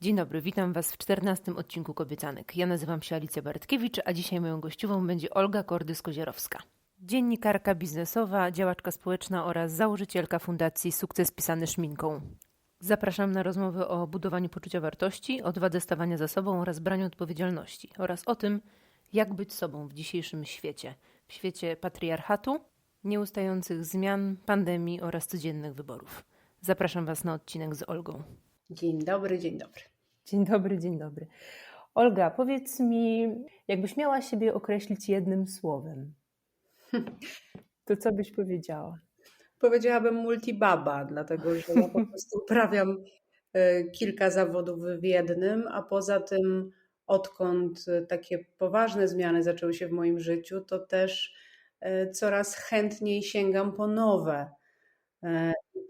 Dzień dobry, witam Was w czternastym odcinku Kobiecanek. Ja nazywam się Alicja Bartkiewicz, a dzisiaj moją gościową będzie Olga Kordys-Kozierowska. Dziennikarka biznesowa, działaczka społeczna oraz założycielka fundacji Sukces Pisany Szminką. Zapraszam na rozmowę o budowaniu poczucia wartości, odwadze stawania za sobą oraz braniu odpowiedzialności oraz o tym, jak być sobą w dzisiejszym świecie. W świecie patriarchatu, nieustających zmian, pandemii oraz codziennych wyborów. Zapraszam Was na odcinek z Olgą. Dzień dobry, dzień dobry. Dzień dobry, dzień dobry. Olga, powiedz mi, jakbyś miała siebie określić jednym słowem, to co byś powiedziała? Powiedziałabym multibaba, dlatego że ja po prostu uprawiam e, kilka zawodów w jednym, a poza tym, odkąd takie poważne zmiany zaczęły się w moim życiu, to też e, coraz chętniej sięgam po nowe.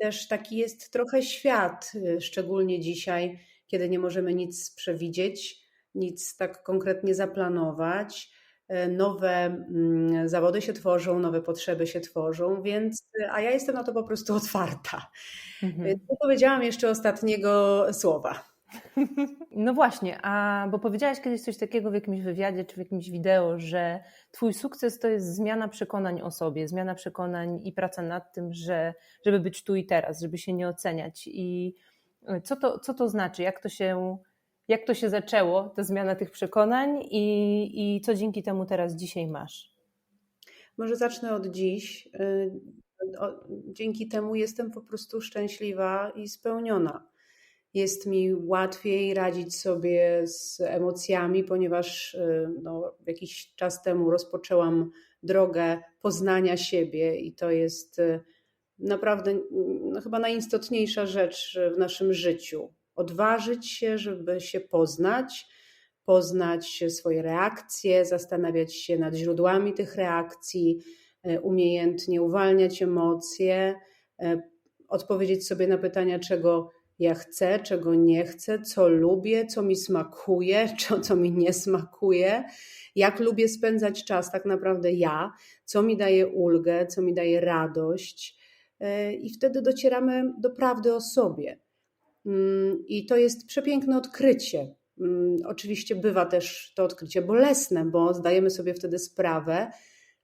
Też taki jest trochę świat, szczególnie dzisiaj, kiedy nie możemy nic przewidzieć, nic tak konkretnie zaplanować. E, nowe mm, zawody się tworzą, nowe potrzeby się tworzą, więc, a ja jestem na to po prostu otwarta. Mhm. Więc nie powiedziałam jeszcze ostatniego słowa. No właśnie, a bo powiedziałaś kiedyś coś takiego w jakimś wywiadzie czy w jakimś wideo, że Twój sukces to jest zmiana przekonań o sobie, zmiana przekonań i praca nad tym, że, żeby być tu i teraz, żeby się nie oceniać. I co to, co to znaczy? Jak to się jak to się zaczęło, ta zmiana tych przekonań i, i co dzięki temu teraz dzisiaj masz? Może zacznę od dziś. Y, dzięki temu jestem po prostu szczęśliwa i spełniona. Jest mi łatwiej radzić sobie z emocjami, ponieważ y, no, jakiś czas temu rozpoczęłam drogę poznania siebie, i to jest y, naprawdę no, chyba najistotniejsza rzecz w naszym życiu. Odważyć się, żeby się poznać, poznać swoje reakcje, zastanawiać się nad źródłami tych reakcji, umiejętnie uwalniać emocje, odpowiedzieć sobie na pytania, czego ja chcę, czego nie chcę, co lubię, co mi smakuje, co, co mi nie smakuje, jak lubię spędzać czas tak naprawdę ja, co mi daje ulgę, co mi daje radość. E, I wtedy docieramy do prawdy o sobie. Mm, I to jest przepiękne odkrycie. Mm, oczywiście bywa też to odkrycie bolesne, bo zdajemy sobie wtedy sprawę,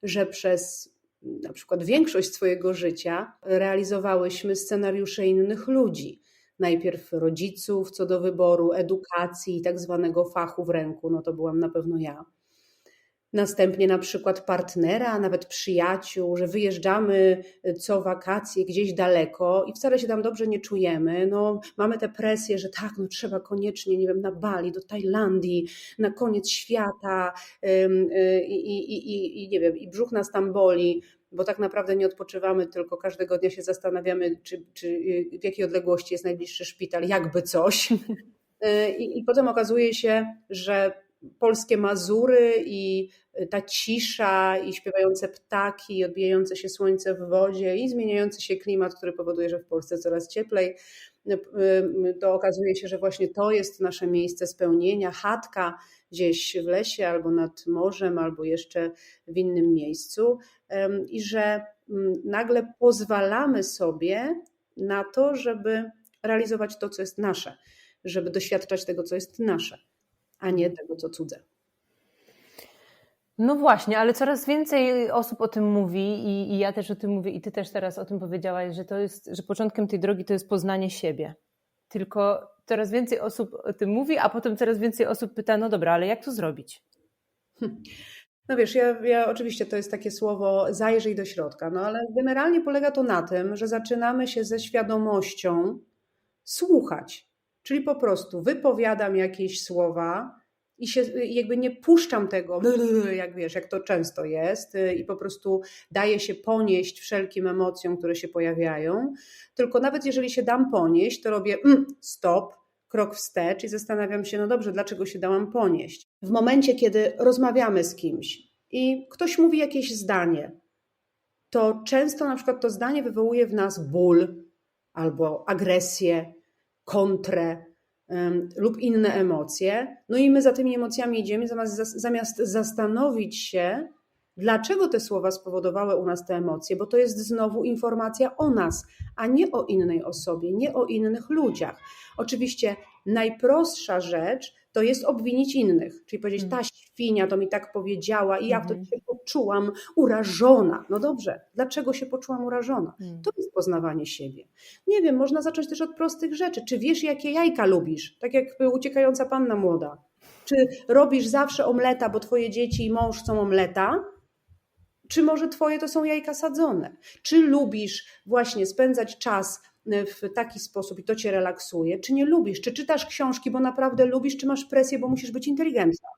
że przez na przykład większość swojego życia realizowałyśmy scenariusze innych ludzi. Najpierw rodziców co do wyboru, edukacji i tak zwanego fachu w ręku, no to byłam na pewno ja następnie na przykład partnera, nawet przyjaciół, że wyjeżdżamy y, co wakacje gdzieś daleko i wcale się tam dobrze nie czujemy. No, mamy tę presję, że tak, no trzeba koniecznie, nie wiem, na Bali, do Tajlandii, na koniec świata y, i, i, i, i nie wiem, i brzuch nas tam boli, bo tak naprawdę nie odpoczywamy, tylko każdego dnia się zastanawiamy, czy, czy y, w jakiej odległości jest najbliższy szpital, jakby coś. I, I potem okazuje się, że polskie Mazury i y, ta cisza i śpiewające ptaki i odbijające się słońce w wodzie i zmieniający się klimat, który powoduje, że w Polsce coraz cieplej, y, y, to okazuje się, że właśnie to jest nasze miejsce spełnienia, chatka gdzieś w lesie albo nad morzem, albo jeszcze w innym miejscu i że mm, nagle pozwalamy sobie na to, żeby realizować to, co jest nasze, żeby doświadczać tego, co jest nasze a nie tego, co cudze. No właśnie, ale coraz więcej osób o tym mówi i, i, ja też o tym mówię i ty też teraz o tym powiedziałaś, że to jest, że początkiem tej drogi to jest poznanie siebie. Tylko coraz więcej osób o tym mówi, a potem coraz więcej osób pyta, no dobra, ale jak to zrobić? No wiesz, ja, ja oczywiście to jest takie słowo zajrzyj do środka, no ale generalnie polega to na tym, że zaczynamy się ze świadomością słuchać. Czyli po prostu wypowiadam jakieś słowa i się jakby nie puszczam tego, jak wiesz, jak to często jest, i po prostu daję się ponieść wszelkim emocjom, które się pojawiają. Tylko nawet jeżeli się dam ponieść, to robię mm, stop, krok wstecz i zastanawiam się, no dobrze, dlaczego się dałam ponieść. W momencie, kiedy rozmawiamy z kimś i ktoś mówi jakieś zdanie, to często na przykład to zdanie wywołuje w nas ból albo agresję, kontrę lub inne emocje. No i my za tymi emocjami idziemy, zamiast, zamiast zastanowić się, dlaczego te słowa spowodowały u nas te emocje, bo to jest znowu informacja o nas, a nie o innej osobie, nie o innych ludziach. Oczywiście najprostsza rzecz to jest obwinić innych, czyli powiedzieć, Mhm. ta świnia to mi tak powiedziała i ja Mhm. wtedy się poczułam urażona. No dobrze, dlaczego się poczułam urażona? Mm. To jest poznawanie siebie. Nie wiem, można zacząć też od prostych rzeczy. Czy wiesz, jakie jajka lubisz? Tak jak uciekająca panna młoda. Czy robisz zawsze omleta, bo twoje dzieci i mąż chcą omleta? Czy może twoje to są jajka sadzone? Czy lubisz właśnie spędzać czas w taki sposób i to cię relaksuje? Czy nie lubisz? Czy czytasz książki, bo naprawdę lubisz, czy masz presję, bo musisz być inteligentna?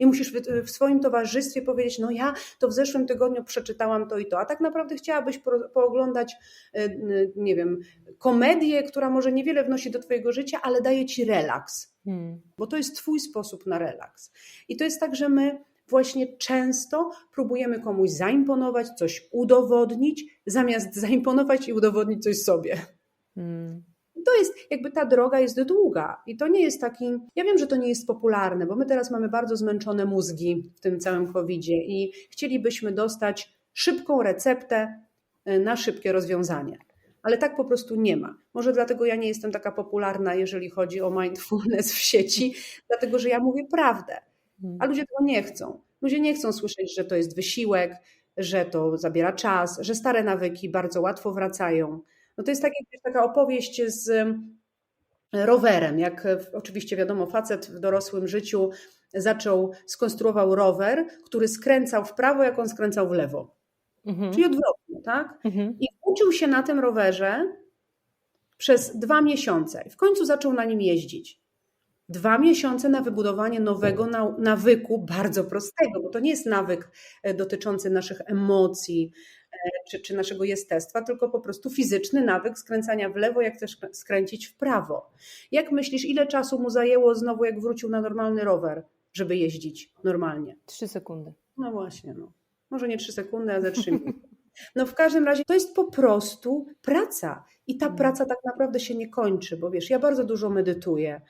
I musisz w, swoim towarzystwie powiedzieć, no ja to w zeszłym tygodniu przeczytałam to i to, a tak naprawdę chciałabyś po, pooglądać, e, nie wiem, komedię, która może niewiele wnosi do twojego życia, ale daje ci relaks Mm. bo to jest Twój sposób na relaks. I to jest tak, że my właśnie często próbujemy komuś zaimponować, coś udowodnić, zamiast zaimponować i udowodnić coś sobie. Mm. To jest jakby ta droga jest długa i to nie jest taki. Ja wiem, że to nie jest popularne, bo my teraz mamy bardzo zmęczone mózgi w tym całym COVID-zie i chcielibyśmy dostać szybką receptę e, na szybkie rozwiązanie. Ale tak po prostu nie ma. Może dlatego ja nie jestem taka popularna, jeżeli chodzi o mindfulness w sieci, dlatego że ja mówię prawdę, Mm. a ludzie tego nie chcą. Ludzie nie chcą słyszeć, że to jest wysiłek, że to zabiera czas, że stare nawyki bardzo łatwo wracają. No to jest tak, jak taka opowieść z em, rowerem. Jak e, oczywiście wiadomo, facet w dorosłym życiu zaczął, skonstruował rower, który skręcał w prawo, jak on skręcał w lewo. Mhm. Czyli odwrotnie, tak? Mhm. I uczył się na tym rowerze przez dwa miesiące. I w końcu zaczął na nim jeździć. Dwa miesiące na wybudowanie nowego nawyku, bardzo prostego, bo to nie jest nawyk e, dotyczący naszych emocji czy, czy naszego jestestwa, tylko po prostu fizyczny nawyk skręcania w lewo, jak też skręcić w prawo. Jak myślisz, ile czasu mu zajęło znowu, jak wrócił na normalny rower, żeby jeździć normalnie? Trzy sekundy. No właśnie, no. Może nie trzy sekundy, a ze trzy minuty. No w każdym razie to jest po prostu praca. I ta Mm. praca tak naprawdę się nie kończy, bo wiesz, ja bardzo dużo medytuję.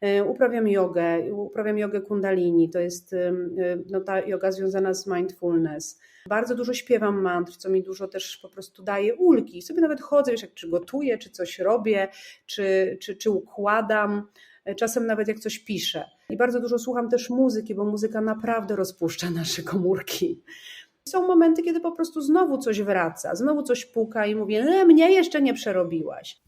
E, Uprawiam jogę, uprawiam jogę kundalini, to jest ym, y, no, ta yoga związana z mindfulness. Bardzo dużo śpiewam mantr, co mi dużo też po prostu daje ulgi. Sobie nawet chodzę, wiesz, jak czy gotuję, czy coś robię, czy, czy, czy układam, e, czasem nawet jak coś piszę. I bardzo dużo słucham też muzyki, bo muzyka naprawdę rozpuszcza nasze komórki. Są momenty, kiedy po prostu znowu coś wraca, znowu coś puka i mówię, e, mnie jeszcze nie przerobiłaś.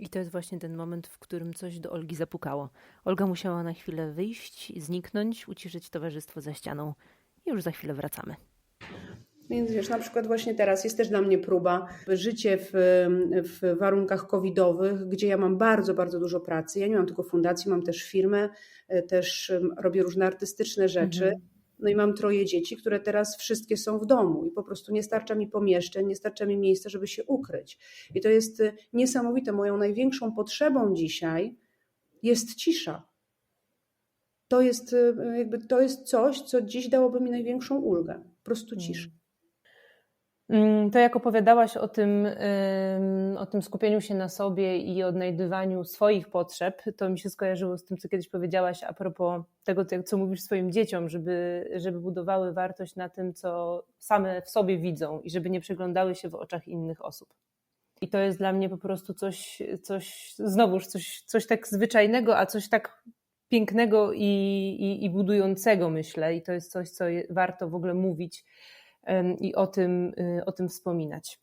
I to jest właśnie ten moment, w którym coś do Olgi zapukało. Olga musiała na chwilę wyjść, zniknąć, uciszyć towarzystwo za ścianą. I już za chwilę wracamy. Więc wiesz, na przykład właśnie teraz jest też dla mnie próba życie w, w warunkach covidowych, gdzie ja mam bardzo, bardzo dużo pracy. Ja nie mam tylko fundacji, mam też firmę, też robię różne artystyczne rzeczy. Mhm. No i mam troje dzieci, które teraz wszystkie są w domu i po prostu nie starcza mi pomieszczeń, nie starcza mi miejsca, żeby się ukryć. I to jest e, niesamowite. Moją największą potrzebą dzisiaj jest cisza. To jest e, jakby to jest coś, co dziś dałoby mi największą ulgę. Po prostu cisza. Mm, To jak opowiadałaś o tym, ym, o tym skupieniu się na sobie i odnajdywaniu swoich potrzeb, to mi się skojarzyło z tym, co kiedyś powiedziałaś a propos tego, co- mówisz swoim dzieciom, żeby, żeby budowały wartość na tym, co same w sobie widzą i żeby nie przeglądały się w oczach innych osób. I to jest dla mnie po prostu coś, coś znowuż coś, coś tak zwyczajnego, a coś tak pięknego i, i, i budującego, myślę. I to jest coś, co warto w ogóle mówić i o tym, y, o tym wspominać.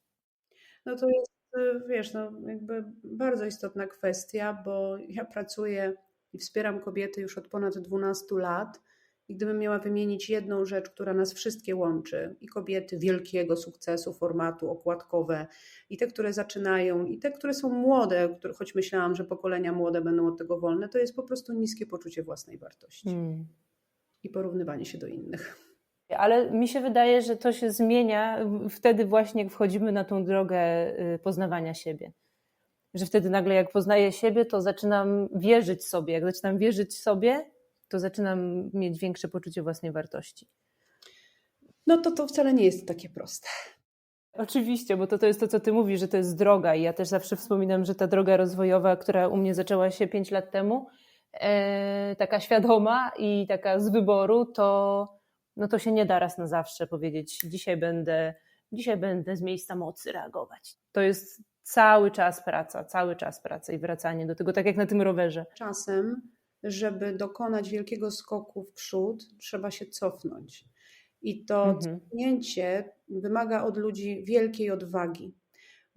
No to jest, y, wiesz, no jakby bardzo istotna kwestia, bo ja pracuję i wspieram kobiety już od ponad 12 lat. I gdybym miała wymienić jedną rzecz, która nas wszystkie łączy, i kobiety wielkiego sukcesu, formatu, okładkowe, i te, które zaczynają, i te, które są młode, które, choć myślałam, że pokolenia młode będą od tego wolne, to jest po prostu niskie poczucie własnej wartości Hmm. i porównywanie się do innych. Ale mi się wydaje, że to się zmienia wtedy właśnie, jak wchodzimy na tą drogę y, poznawania siebie. Że wtedy nagle, jak poznaję siebie, to zaczynam wierzyć sobie. Jak zaczynam wierzyć sobie, to zaczynam mieć większe poczucie własnej wartości. No to to wcale nie jest takie proste. Oczywiście, bo to, to jest to, co ty mówisz, że to jest droga i ja też zawsze wspominam, że ta droga rozwojowa, która u mnie zaczęła się 5 lat temu, e, taka świadoma i taka z wyboru, to, no to się nie da raz na zawsze powiedzieć, dzisiaj będę, dzisiaj będę z miejsca mocy reagować. To jest cały czas praca, cały czas praca i wracanie do tego, tak jak na tym rowerze. Czasem, żeby dokonać wielkiego skoku w przód, trzeba się cofnąć. I to Mhm. cofnięcie wymaga od ludzi wielkiej odwagi,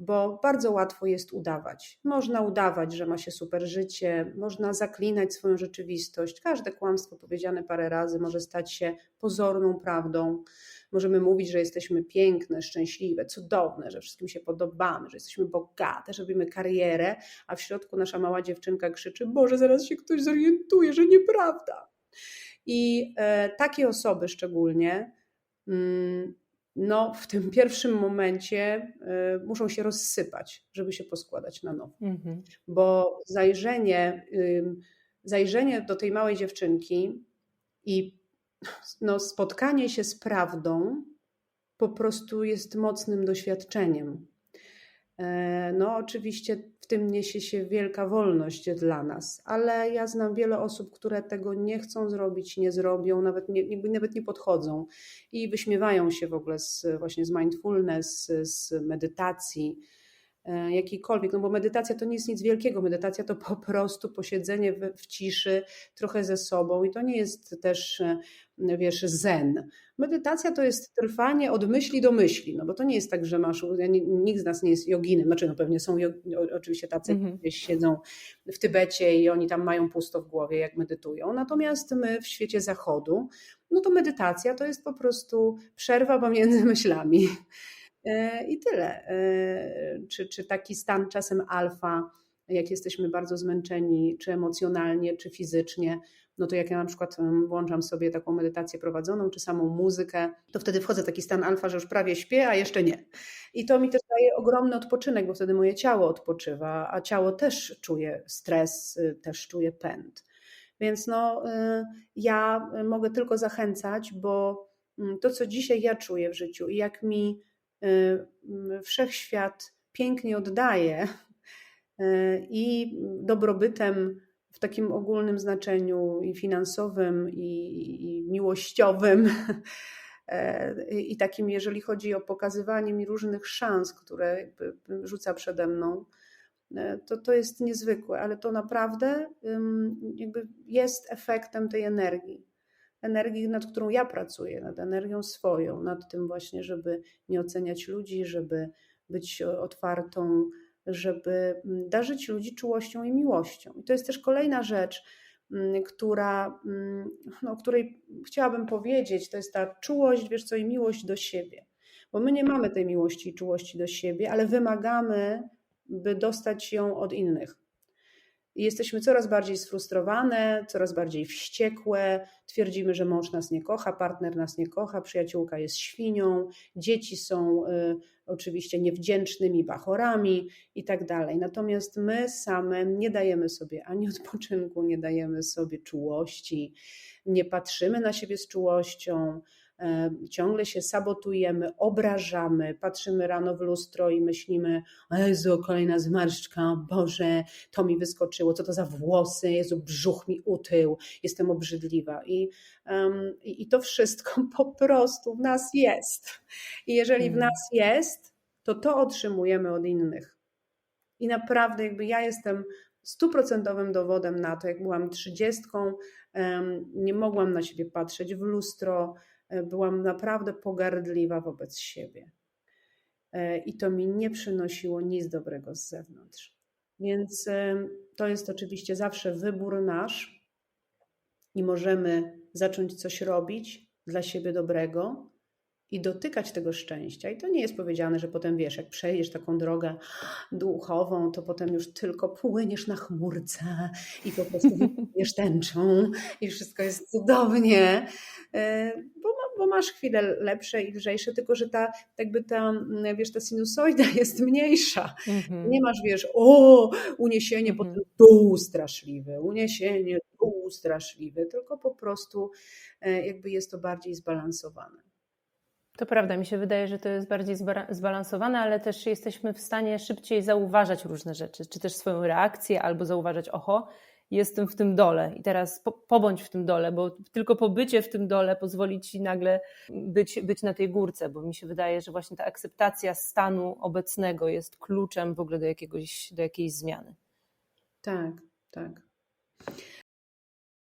bo bardzo łatwo jest udawać. Można udawać, że ma się super życie, można zaklinać swoją rzeczywistość. Każde kłamstwo powiedziane parę razy może stać się pozorną prawdą. Możemy mówić, że jesteśmy piękne, szczęśliwe, cudowne, że wszystkim się podobamy, że jesteśmy bogate, że robimy karierę, a w środku nasza mała dziewczynka krzyczy: Boże, zaraz się ktoś zorientuje, że nieprawda. I e, takie osoby szczególnie, mm, no, w tym pierwszym momencie e, muszą się rozsypać, żeby się poskładać na nowo. Mhm. Bo zajrzenie, ym, zajrzenie do tej małej dziewczynki i no, spotkanie się z prawdą po prostu jest mocnym doświadczeniem. E, No, oczywiście tym niesie się wielka wolność dla nas, ale ja znam wiele osób, które tego nie chcą zrobić, nie zrobią, nawet nie, nawet nie podchodzą i wyśmiewają się w ogóle z, właśnie z mindfulness, z medytacji, jakiejkolwiek, no bo medytacja to nie jest nic wielkiego, medytacja to po prostu posiedzenie w, w ciszy, trochę ze sobą i to nie jest też, e, wiesz, zen. Medytacja to jest trwanie od myśli do myśli, no bo to nie jest tak, że masz, nikt z nas nie jest joginem, znaczy no pewnie są jogi, oczywiście tacy, Mhm. gdzieś siedzą w Tybecie i oni tam mają pusto w głowie, jak medytują, natomiast my w świecie zachodu, no to medytacja to jest po prostu przerwa pomiędzy myślami. E, I tyle. E, Czy, czy taki stan czasem alfa, jak jesteśmy bardzo zmęczeni, czy emocjonalnie, czy fizycznie, no to jak ja na przykład włączam sobie taką medytację prowadzoną, czy samą muzykę, to wtedy wchodzę w taki stan alfa, że już prawie śpię, a jeszcze nie. I to mi też daje ogromny odpoczynek, bo wtedy moje ciało odpoczywa, a ciało też czuje stres, y, też czuje pęd. Więc no, y, ja mogę tylko zachęcać, bo mm, to, co dzisiaj ja czuję w życiu i jak mi wszechświat pięknie oddaje y, i dobrobytem w takim ogólnym znaczeniu i finansowym, i, i miłościowym, e, i takim, jeżeli chodzi o pokazywanie mi różnych szans, które rzuca przede mną, to, to jest niezwykłe, ale to naprawdę jest efektem tej energii. Energii, nad którą ja pracuję, nad energią swoją, nad tym właśnie, żeby nie oceniać ludzi, żeby być otwartą, żeby mm, darzyć ludzi czułością i miłością. I to jest też kolejna rzecz, mm, która, mm, no, o której chciałabym powiedzieć, to jest ta czułość, wiesz co, i miłość do siebie. Bo my nie mamy tej miłości i czułości do siebie, ale wymagamy, by dostać ją od innych. Jesteśmy coraz bardziej sfrustrowane, coraz bardziej wściekłe. Twierdzimy, że mąż nas nie kocha, partner nas nie kocha, przyjaciółka jest świnią, dzieci są y, oczywiście niewdzięcznymi bachorami i tak dalej. Natomiast my same nie dajemy sobie ani odpoczynku, nie dajemy sobie czułości, nie patrzymy na siebie z czułością, ciągle się sabotujemy, obrażamy, patrzymy rano w lustro i myślimy: Jezu, kolejna zmarszczka, Boże, to mi wyskoczyło, co to za włosy, Jezu, brzuch mi utył, jestem obrzydliwa. I, em, i, to wszystko po prostu w nas jest. I jeżeli w Mm. nas jest, to to otrzymujemy od innych. I naprawdę, jakby ja jestem stuprocentowym dowodem na to, jak byłam trzydziestką, nie mogłam na siebie patrzeć w lustro, byłam naprawdę pogardliwa wobec siebie. E, I to mi nie przynosiło nic dobrego z zewnątrz. Więc em, to jest oczywiście zawsze wybór nasz i możemy zacząć coś robić dla siebie dobrego i dotykać tego szczęścia. I to nie jest powiedziane, że potem wiesz, jak przejdziesz taką drogę duchową, to potem już tylko płyniesz na chmurce i po prostu wypłyniesz tęczą i wszystko jest cudownie, e, masz chwile lepsze i lżejsze, tylko że ta, jakby ta, mm, wiesz, ta sinusoida jest mniejsza. Mhm. Nie masz, wiesz, o, uniesienie, Mhm. potem dół straszliwy, uniesienie, dół straszliwy, tylko po prostu e, jakby jest to bardziej zbalansowane. To prawda, mi się wydaje, że to jest bardziej zbalansowane, ale też jesteśmy w stanie szybciej zauważać różne rzeczy, czy też swoją reakcję, albo zauważać, oho, jestem w tym dole i teraz po, pobądź w tym dole, bo tylko pobycie w tym dole pozwoli ci nagle być, być na tej górce, bo mi się wydaje, że właśnie ta akceptacja stanu obecnego jest kluczem w ogóle do, jakiegoś, do jakiejś zmiany. Tak, tak.